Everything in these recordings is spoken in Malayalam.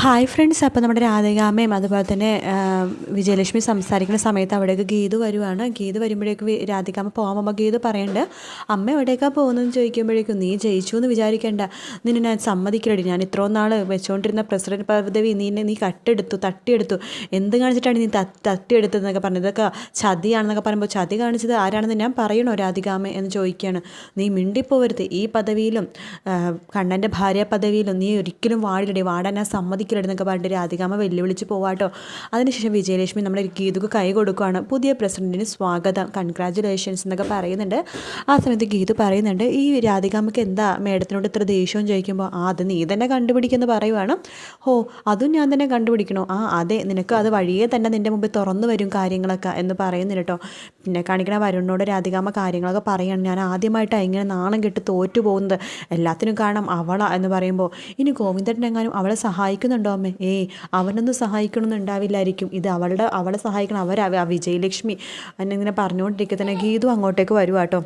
ഹായ് ഫ്രണ്ട്സ് അപ്പോൾ നമ്മുടെ രാധികാമ്മയും അതുപോലെ തന്നെ വിജയലക്ഷ്മി സംസാരിക്കുന്ന സമയത്ത് അവിടേക്ക് ഗീതു വരുവാണ്. ഗീതു വരുമ്പോഴേക്ക് രാധികാമ്മ പോകാൻ പോകുമ്പോൾ ഗീതു പറയണ്ട് അമ്മ എവിടേക്കാണ് പോകുന്നതെന്ന് ചോദിക്കുമ്പോഴേക്കും നീ ജയിച്ചു എന്ന് വിചാരിക്കേണ്ട. നിന്നെ ഞാൻ സമ്മതിക്കില്ലടി. ഞാൻ ഇത്രയും നാൾ വെച്ചുകൊണ്ടിരുന്ന പ്രസിഡന്റ് പദവി നീ നീ കട്ടെടുത്തു തട്ടിയെടുത്തു. എന്ത് കാണിച്ചിട്ടാണ് നീ തട്ട് തട്ടിയെടുത്തതെന്നൊക്കെ പറഞ്ഞത്? ഇതൊക്കെ ചതിയാണെന്നൊക്കെ പറയുമ്പോൾ ചതി കാണിച്ചത് ആരാണെന്ന് ഞാൻ പറയണോ രാധികാമ്മ? എന്ന് ചോദിക്കുകയാണ് നീ മിണ്ടിപ്പോവരുത്. ഈ പദവിയിലും കണ്ണന്റെ ഭാര്യ പദവിയിലും നീ ഒരിക്കലും വാടില്ലടി. വാടാൻ ഞാൻ സമ്മതിക്കില്ലെന്നൊക്കെ പറഞ്ഞിട്ട് രാധികാമ്മ വെല്ലുവിളിച്ച് പോവാട്ടോ അതിനുശേഷം വിജയലക്ഷ്മി നമ്മുടെ ഗീതുക്ക് കൈ കൊടുക്കുകയാണ് പുതിയ പ്രസിഡന്റിന് സ്വാഗതം കൺഗ്രാചുലേഷൻസ് എന്നൊക്കെ പറയുന്നുണ്ട്. ആ സമയത്ത് ഗീതു പറയുന്നുണ്ട് ഈ രാധികാമ്മക്ക് എന്താ? മേഡത്തിനോട് ഇത്ര ദേഷ്യവും ചോദിക്കുമ്പോൾ ആ അത് നീ തന്നെ കണ്ടുപിടിക്കുമെന്ന് പറയുവാണ്. ഹോ അതും ഞാൻ തന്നെ കണ്ടുപിടിക്കണോ. ആ അതെ നിനക്ക് അത് വഴിയേ തന്നെ നിന്റെ മുമ്പിൽ തുറന്നു വരും കാര്യങ്ങളൊക്കെ എന്ന് പറയുന്നില്ല കേട്ടോ പിന്നെ കാണിക്കണ വരുണിനോട് രാധികാമ്മ കാര്യങ്ങളൊക്കെ പറയാണ്. ഞാൻ ആദ്യമായിട്ടാണ് ഇങ്ങനെ നാണം കെട്ട് തോറ്റു പോകുന്നത്. എല്ലാത്തിനും കാരണം അവള എന്ന് പറയുമ്പോൾ ഇനി ഗോവിന്ദൻ എങ്ങാനും അവളെ സഹായിക്കുന്നുണ്ടോ അമ്മേ? ഏയ് അവനൊന്നും സഹായിക്കണമെന്നുണ്ടാവില്ലായിരിക്കും ഇത് അവളുടെ അവളെ സഹായിക്കണം അവർ വിജയലക്ഷ്മി. എന്നിങ്ങനെ പറഞ്ഞുകൊണ്ടിരിക്കെ തന്നെ ഗീതു അങ്ങോട്ടേക്ക് വരുവാട്ടോ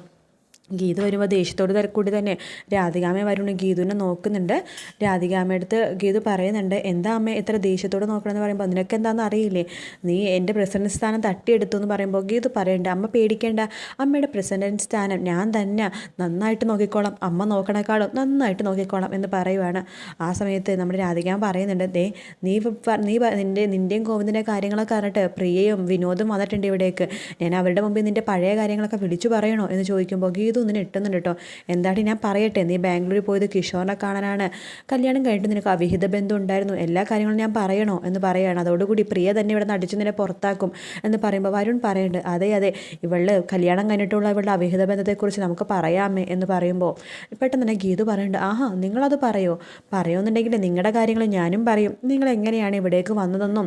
ഗീത വരുമ്പോൾ ദേഷ്യത്തോട് തര- തന്നെ. രാധികാമ്മ വരുന്നു ഗീതുവിനെ നോക്കുന്നുണ്ട്. രാധികാമ്മ അടുത്ത് ഗീതു പറയുന്നുണ്ട് എന്താ അമ്മ എത്ര ദേഷ്യത്തോട് നോക്കണമെന്ന് പറയുമ്പോൾ അതിനൊക്കെ എന്താണെന്ന് അറിയില്ലേ? നീ എന്റെ പ്രസിഡന്റ് സ്ഥാനം തട്ടിയെടുത്തു എന്ന് പറയുമ്പോൾ ഗീതു പറയണ്ട അമ്മ പേടിക്കേണ്ട. അമ്മയുടെ പ്രസിഡന്റ് സ്ഥാനം ഞാൻ തന്നെ. നന്നായിട്ട് നോക്കിക്കോളാം. അമ്മ നോക്കണേക്കാളും നന്നായിട്ട് നോക്കിക്കോളാം എന്ന് പറയുവാണ്. ആ സമയത്ത് നമ്മുടെ രാധികാമ്മ പറയുന്നുണ്ട് ദേ നീ നീ നിന്റെ നിന്റെയും ഗോവിന്ദന്റെ കാര്യങ്ങളൊക്കെ അറിഞ്ഞിട്ട് പ്രിയയും വിനോദും വന്നിട്ടുണ്ട് ഇവിടേക്ക്. ഞാൻ അവരുടെ മുമ്പിൽ നിന്റെ പഴയ കാര്യങ്ങളൊക്കെ വിളിച്ചു പറയണോ? എന്ന് ചോദിക്കുമ്പോൾ ഗീതു ഒന്നിനെ ഇട്ടുന്നുണ്ട് കേട്ടോ എന്താണ് ഞാൻ പറയട്ടെ നീ ബാംഗ്ലൂരിൽ പോയത് കിഷോറിനെ കാണാനാണ്. കല്യാണം കഴിഞ്ഞിട്ട് നിനക്ക് അവിഹിത ബന്ധം ഉണ്ടായിരുന്നു. എല്ലാ കാര്യങ്ങളും ഞാൻ പറയണോ എന്ന് പറയുകയാണ് അതോടുകൂടി പ്രിയ തന്നെ ഇവിടെ നടിച്ചു നിന്നെ പുറത്താക്കും എന്ന് പറയുമ്പോൾ വരുൺ പറയുന്നുണ്ട് അതെ അതെ ഇവളുടെ കല്യാണം കഴിഞ്ഞിട്ടുള്ള ഇവളുടെ അവിഹിത ബന്ധത്തെക്കുറിച്ച് നമുക്ക് പറയാമേ എന്ന് പറയുമ്പോൾ പെട്ടെന്ന് തന്നെ ഗീതു പറയുന്നുണ്ട് ആഹാ നിങ്ങളത് പറയോ? പറയുമെന്നുണ്ടെങ്കിൽ നിങ്ങളുടെ കാര്യങ്ങൾ ഞാനും പറയും. നിങ്ങൾ എങ്ങനെയാണ് ഇവിടേക്ക് വന്നതെന്നും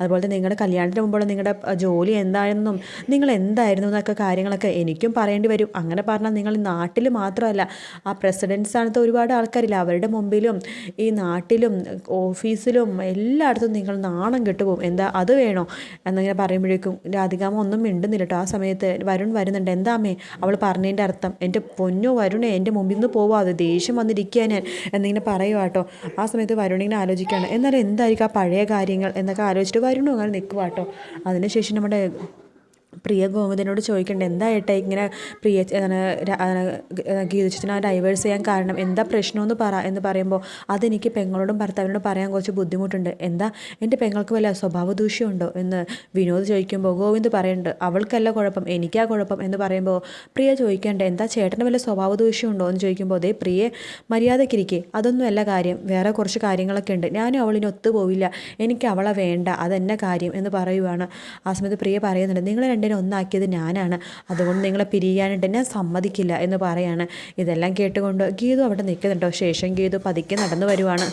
അതുപോലെ തന്നെ നിങ്ങളുടെ കല്യാണത്തിന് മുമ്പുള്ള നിങ്ങളുടെ ജോലി എന്താണെന്നും നിങ്ങൾ എന്തായിരുന്നു എന്നൊക്കെ കാര്യങ്ങളൊക്കെ എനിക്കും പറയേണ്ടി വരും. അങ്ങനെ പറഞ്ഞാൽ നിങ്ങൾ നാട്ടിൽ മാത്രമല്ല ആ പ്രസിഡന്റ് സ്ഥാനത്ത് ഒരുപാട് ആൾക്കാരില്ല. അവരുടെ മുമ്പിലും ഈ നാട്ടിലും ഓഫീസിലും എല്ലായിടത്തും നിങ്ങൾ നാണം കെട്ടുപോകും. എന്താ അത് വേണോ? എന്നിങ്ങനെ പറയുമ്പോഴേക്കും രാധികാമ ഒന്നും മിണ്ടുന്നില്ല കേട്ടോ ആ സമയത്ത് വരുൺ വരുന്നുണ്ട്. എന്താമേ അവൾ പറഞ്ഞതിന്റെ അർത്ഥം എന്റെ പൊന്നോ വരുണേ എന്റെ മുമ്പിൽ നിന്ന് പോവാതെ ദേഷ്യം വന്നിരിക്കുക ഞാൻ എന്നിങ്ങനെ പറയുക കേട്ടോ ആ സമയത്ത് വരുണിങ്ങനെ ആലോചിക്കുകയാണ്. എന്നാലും എന്തായിരിക്കും ആ പഴയ കാര്യങ്ങൾ എന്നൊക്കെ ആലോചിച്ചിട്ട് വരുണോ അങ്ങനെ നിൽക്കുക കേട്ടോ അതിനുശേഷം നമ്മുടെ പ്രിയ ഗോവിന്ദനോട് ചോദിക്കേണ്ടത് എന്താ ഇങ്ങനെ പ്രിയ ഗീതച്ചനെ ഡൈവേഴ്സ് ചെയ്യാൻ കാരണം എന്താ പ്രശ്നമെന്ന് പറ എന്ന് പറയുമ്പോൾ അതെനിക്ക് പെങ്ങളോടും ഭർത്താവിനോടും പറയാൻ കുറച്ച് ബുദ്ധിമുട്ടുണ്ട്. എന്താ എന്റെ പെങ്ങൾക്ക് വല്ല സ്വഭാവ ദൂഷ്യമുണ്ടോ? എന്ന് വിനോദ് ചോദിക്കുമ്പോൾ ഗോവിന്ദ് പറയുന്നുണ്ട് അവൾക്കല്ല കുഴപ്പം എനിക്കാ കുഴപ്പം എന്ന് പറയുമ്പോൾ പ്രിയ ചോദിക്കേണ്ട എന്താ ചേട്ടന് വല്ല സ്വഭാവ ദൂഷ്യമുണ്ടോ? എന്ന് ചോദിക്കുമ്പോൾ അതേ പ്രിയെ മര്യാദക്കിരിക്കെ അതൊന്നുമല്ല കാര്യം വേറെ കുറച്ച് കാര്യങ്ങളൊക്കെ ഉണ്ട്. ഞാനും അവളിന് ഒത്തുപോവില്ല എനിക്ക് അവളെ വേണ്ട അതെന്നെ കാര്യം എന്ന് പറയുവാണ് ആ സമയത്ത് പ്രിയ പറയുന്നുണ്ട്. നിങ്ങൾ രണ്ടിനെ ഒന്നാക്കിയത് ഞാനാണ്. അതുകൊണ്ട് നിങ്ങളെ പിരിയാനായിട്ട് ഞാൻ സമ്മതിക്കില്ല എന്ന് പറയാണ്. ഇതെല്ലാം കേട്ടുകൊണ്ട് ഗീതു അവിടെ നിൽക്കുന്നുണ്ടോ. ശേഷം ഗീതു പതുക്കെ നടന്നു വരുവാണ്.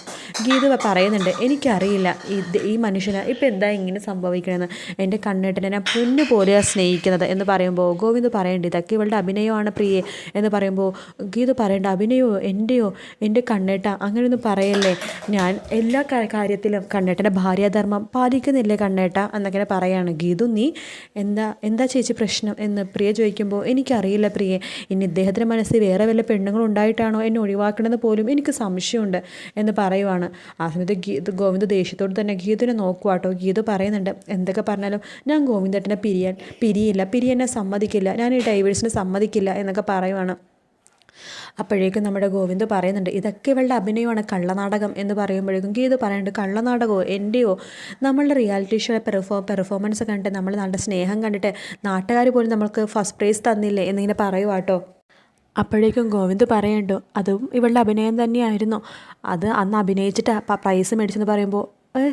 ഗീതു പറയുന്നുണ്ട് എനിക്കറിയില്ല. ഇത് ഈ മനുഷ്യന് ഇപ്പം എന്താ ഇങ്ങനെ സംഭവിക്കണമെന്ന് എന്റെ കണ്ണേട്ടനെ ഞാൻ പൊന്നു പോലെയാണ് സ്നേഹിക്കുന്നത്. എന്ന് പറയുമ്പോൾ ഗോവിന്ദ് പറയേണ്ടത് ഇതൊക്കെ ഇവളുടെ അഭിനയമാണ് പ്രിയെ. എന്ന് പറയുമ്പോൾ ഗീതു പറയേണ്ട അഭിനയോ? എന്റെയോ എന്റെ കണ്ണേട്ട അങ്ങനെയൊന്നും പറയല്ലേ. ഞാൻ എല്ലാ കാര്യത്തിലും കണ്ണേട്ടന്റെ ഭാര്യാധർമ്മം പാലിക്കുന്നില്ലേ കണ്ണേട്ട? എന്നൊക്കെ പറയാണ് ഗീതു. നീ എന്താ എന്താ ചേച്ചി പ്രശ്നം എന്ന് പ്രിയ ചോദിക്കുമ്പോൾ എനിക്കറിയില്ല പ്രിയെ ഇനി ഇദ്ദേഹത്തിന്റെ മനസ്സിൽ വേറെ വല്ല പെണ്ണുങ്ങളും ഉണ്ടായിട്ടാണോ എന്നെ ഒഴിവാക്കണമെന്ന് പോലും എനിക്ക് സംശയമുണ്ട് എന്ന് പറയുവാണ്. ആ സമയത്ത് ഗീത് ഗോവിന്ദ് ദേഷ്യത്തോട് തന്നെ ഗീതുവിനെ നോക്കുവാട്ടോ ഗീതു പറയുന്നുണ്ട് എന്തൊക്കെ പറഞ്ഞാലും ഞാൻ ഗോവിന്ദേട്ടനെ പിരിയാൻ പിരിയില്ല പിരിയെന്നെ സമ്മതിക്കില്ല ഞാൻ ഈ ഡൈവേഴ്സിനെ സമ്മതിക്കില്ല എന്നൊക്കെ പറയുവാണ്. അപ്പോഴേക്കും നമ്മുടെ ഗോവിന്ദ് പറയുന്നുണ്ട് ഇതൊക്കെ ഇവളുടെ അഭിനയമാണ് കള്ളനാടകം എന്ന് പറയുമ്പോഴേക്കും ഗീത് പറയുന്നുണ്ട് കള്ളനാടകമോ എന്റെയോ നമ്മളുടെ റിയാലിറ്റി ഷോ പെർഫോ പെർഫോമൻസ് കണ്ടിട്ട് നമ്മൾ നല്ല സ്നേഹം കണ്ടിട്ട് നാട്ടുകാർ പോലും നമ്മൾക്ക് ഫസ്റ്റ് പ്രൈസ് തന്നില്ലേ എന്നിങ്ങനെ പറയുവാട്ടോ അപ്പോഴേക്കും ഗോവിന്ദ് പറയുന്നുണ്ടോ അതും ഇവളുടെ അഭിനയം തന്നെയായിരുന്നു. അത് അന്ന് അഭിനയിച്ചിട്ട് പ്രൈസ് മേടിച്ചെന്ന് പറയുമ്പോൾ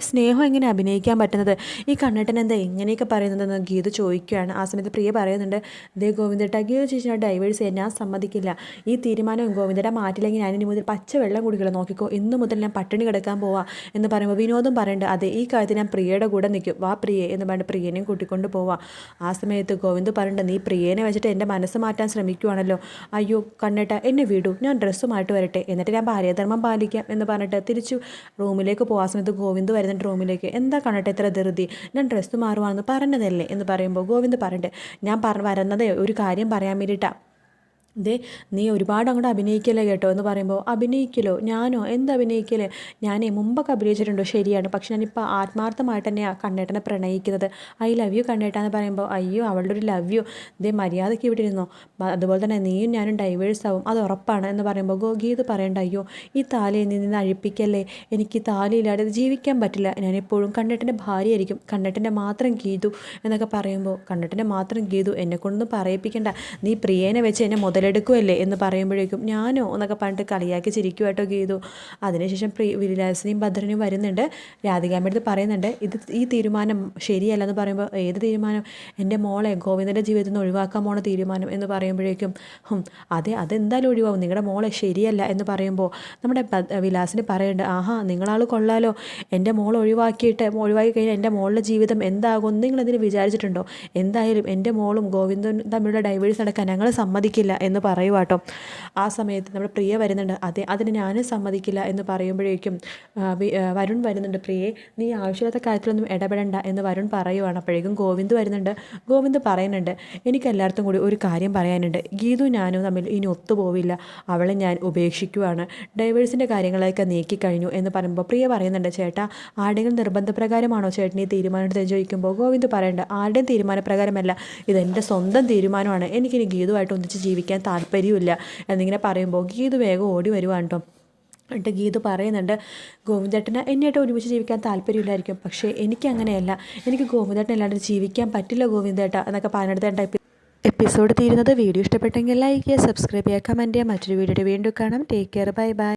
സ്നേഹം എങ്ങനെ അഭിനയിക്കാൻ പറ്റുന്നത്? ഈ കണ്ണേട്ടൻ എന്താ എങ്ങനെയൊക്കെ പറയുന്നതെന്ന് ഗീത ചോദിക്കുകയാണ്. ആ സമയത്ത് പ്രിയ പറയുന്നുണ്ട് ദേ ഗോവിന്ദേട്ട ഗീത ചേച്ചിനോട് ഡൈവേഴ്സ് ഞാൻ സമ്മതിക്കില്ല. ഈ തീരുമാനം ഗോവിന്ദേട്ട മാറ്റില്ലെങ്കിൽ ഞാൻ ഇനി മുതൽ പച്ച വെള്ളം കുടിക്കില്ല നോക്കിക്കോ ഇന്നു മുതൽ ഞാൻ പട്ടിണി കിടക്കാൻ പോവാ എന്ന് പറയുമ്പോൾ വിനോദം പറയുന്നുണ്ട് അതെ ഈ കാര്യത്തിൽ ഞാൻ പ്രിയയുടെ കൂടെ നിൽക്കും. വാ പ്രിയെ എന്ന് പറഞ്ഞ് പ്രിയനെയും കൂട്ടിക്കൊണ്ട് പോവാം. ആ സമയത്ത് ഗോവിന്ദ് പറയുന്നുണ്ട് നീ പ്രിയനെ വെച്ചിട്ട് എന്റെ മനസ്സ് മാറ്റാൻ ശ്രമിക്കുവാണല്ലോ. അയ്യോ കണ്ണേട്ട എന്നെ വിടൂ. ഞാൻ ഡ്രസ്സുമായിട്ട് വരട്ടെ. എന്നിട്ട് ഞാൻ ഭാര്യാധർമ്മം പാലിക്കാം എന്ന് പറഞ്ഞിട്ട് തിരിച്ചു റൂമിലേക്ക് പോകാൻ സമയത്ത് ഗോവിന്ദ് വരുന്നുണ്ട് റൂമിലേക്ക് എന്താ കണ്ടിട്ട് ഇത്ര ധൃതി? ഞാൻ ഡ്രസ്സ് മാറുവാണെന്ന് പറഞ്ഞതല്ലേ എന്ന് പറയുമ്പോൾ ഗോവിന്ദ് പറഞ്ഞിട്ട് ഞാൻ പറ വരുന്നതേ ഒരു കാര്യം പറയാൻ വേണ്ടിയിട്ടാണ് ദേ നീ ഒരുപാട് അങ്ങോട്ട് അഭിനയിക്കല്ലേ കേട്ടോ എന്ന് പറയുമ്പോൾ അഭിനയിക്കലോ? ഞാനോ? എന്ത് അഭിനയിക്കലേ? ഞാനേ മുമ്പൊക്കെ അഭിനയിച്ചിട്ടുണ്ടോ ശരിയാണ്. പക്ഷെ ഞാനിപ്പോൾ ആത്മാർത്ഥമായിട്ട് തന്നെയാണ് കണ്ണേട്ടനെ പ്രണയിക്കുന്നത്. ഐ ലവ് യു കണ്ണേട്ട എന്ന് പറയുമ്പോൾ അയ്യോ അവളുടെ ഒരു ലവ് യു. ദേ മര്യാദയ്ക്ക് ഇവിടെ ഇരുന്നോ. അതുപോലെ തന്നെ നീയും ഞാനും ഡൈവേഴ്സ് ആവും. അത് ഉറപ്പാണ് എന്ന് പറയുമ്പോൾ ഗോഗീത് പറയണ്ട അയ്യോ ഈ താലി നീ നിന്ന് അഴിപ്പിക്കല്ലേ? എനിക്ക് ഈ താലയില്ലാതെ ജീവിക്കാൻ പറ്റില്ല. ഞാനെപ്പോഴും കണ്ണേട്ടന്റെ ഭാര്യയായിരിക്കും. കണ്ണേട്ടന്റെ മാത്രം ഗീതു എന്നൊക്കെ പറയുമ്പോൾ കണ്ണേട്ടന്റെ മാത്രം ഗീതു. എന്നെ കൊണ്ടൊന്നും പറയിപ്പിക്കണ്ട. നീ പ്രിയേനെ വെച്ച് എന്നെ മുതലെടുക്കുമല്ലേ എന്ന് പറയുമ്പോഴേക്കും ഞാനോ എന്നൊക്കെ പറഞ്ഞിട്ട് കളിയാക്കി ചിരിക്കുമായിട്ടോ ചെയ്തു. അതിനുശേഷം പ്രി വിലാസിനെയും ഭദ്രനെയും വരുന്നുണ്ട്. രാധികാമ്മ അടുത്ത് പറയുന്നുണ്ട് ഇത് ഈ തീരുമാനം ശരിയല്ല എന്ന് പറയുമ്പോൾ ഏത് തീരുമാനം? എന്റെ മോളെ ഗോവിന്ദന്റെ ജീവിതത്തിൽ നിന്ന് ഒഴിവാക്കാൻ പോണ തീരുമാനം എന്ന് പറയുമ്പോഴേക്കും അതെ അതെന്തായാലും ഒഴിവാകും നിങ്ങളുടെ മോളെ ശരിയല്ല എന്ന് പറയുമ്പോൾ നമ്മുടെ വിലാസിന് പറയുന്നുണ്ട് ആഹാ നിങ്ങളാൾ കൊള്ളാലോ. എന്റെ മോൾ ഒഴിവാക്കിയിട്ട് ഒഴിവാക്കി കഴിഞ്ഞാൽ എന്റെ മോളുടെ ജീവിതം എന്താകും നിങ്ങളതിന് വിചാരിച്ചിട്ടുണ്ടോ? എന്തായാലും എന്റെ മോളും ഗോവിന്ദൻ തമ്മിലുള്ള ഡൈവേഴ്സ് നടക്കാൻ ഞങ്ങൾ സമ്മതിക്കില്ല എന്ന് പറയുക കേട്ടോ ആ സമയത്ത് നമ്മുടെ പ്രിയ വരുന്നുണ്ട്. അതെ അതിന് ഞാനും സമ്മതിക്കില്ല എന്ന് പറയുമ്പോഴേക്കും വരുൺ വരുന്നുണ്ട്. പ്രിയെ നീ ആവശ്യമില്ലാത്ത കാര്യത്തിലൊന്നും ഇടപെടണ്ട എന്ന് വരുൺ പറയുവാണ്. അപ്പോഴേക്കും ഗോവിന്ദ് വരുന്നുണ്ട്. ഗോവിന്ദ് പറയുന്നുണ്ട് എനിക്ക് എല്ലായിടത്തും കൂടി ഒരു കാര്യം പറയാനുണ്ട്. ഗീതു ഞാനും തമ്മിൽ ഇനി ഒത്തുപോവില്ല. അവളെ ഞാൻ ഉപേക്ഷിക്കുവാണ്. ഡൈവേഴ്സിന്റെ കാര്യങ്ങളൊക്കെ നീക്കിക്കഴിഞ്ഞു എന്ന് പറയുമ്പോൾ പ്രിയ പറയുന്നുണ്ട് ചേട്ടാ ആരുടെയും നിർബന്ധപ്രകാരമാണോ ചേട്ടനീ തീരുമാനം എടുത്ത് ചോദിക്കുമ്പോൾ? ഗോവിന്ദ് പറയേണ്ട ആരുടെയും തീരുമാനപ്രകാരമല്ല. ഇതെന്റെ സ്വന്തം തീരുമാനമാണ്. എനിക്കിനി ഗീതുവായിട്ട് ഒന്നിച്ച് ജീവിക്കാൻ താല്പര്യമില്ല എന്നിങ്ങനെ പറയുമ്പോൾ ഗീത് വേഗം ഓടി വരുവാണ് കേട്ടോ എന്നിട്ട് ഗീത് പറയുന്നുണ്ട് ഗോവിന്ദേട്ടന് എന്നെയായിട്ട് ഒരുമിച്ച് ജീവിക്കാൻ താല്പര്യമില്ലായിരിക്കും. പക്ഷേ എനിക്കങ്ങനെയല്ല. എനിക്ക് ഗോവിന്ദേട്ടൻ അല്ലാണ്ട് ജീവിക്കാൻ പറ്റില്ല ഗോവിന്ദേട്ട എന്നൊക്കെ പറഞ്ഞെടുത്തേണ്ട എപ്പിസോഡ് തീരുന്നത്. വീഡിയോ ഇഷ്ടപ്പെട്ടെങ്കിൽ ലൈക്ക് ചെയ്യുക സബ്സ്ക്രൈബ് ചെയ്യുക കമന്റ് ചെയ്യുക. മറ്റൊരു വീഡിയോയുടെ വീണ്ടും കാണാം. Take care. Bye bye.